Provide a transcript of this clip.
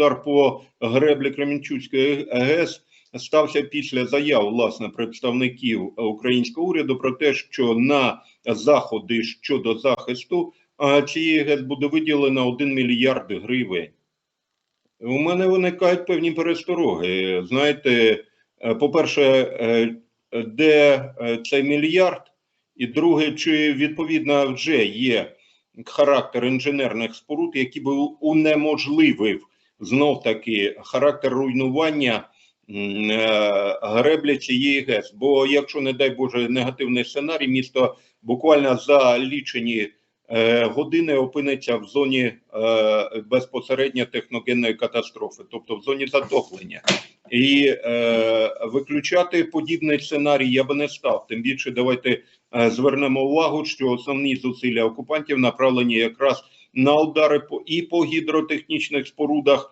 удар по греблі Кременчуцької ГЕС стався після заяв власне представників українського уряду про те, що на заходи щодо захисту цієї ГЕС буде виділено 1 мільярд гривень. У мене виникають певні перестороги. Знаєте, е, по-перше, е, де е, цей мільярд, і друге, чи відповідно вже є характер інженерних споруд, який би унеможливив знов таки характер руйнування е, цієї ГЕС. Бо якщо, не дай Боже, негативний сценарій, місто буквально за лічені е, години опиниться в зоні е, безпосередньо техногенної катастрофи, тобто в зоні затоплення. І виключати подібний сценарій я би не став. Тим більше давайте звернемо увагу, що основні зусилля окупантів направлені якраз на удари по і по гідротехнічних спорудах,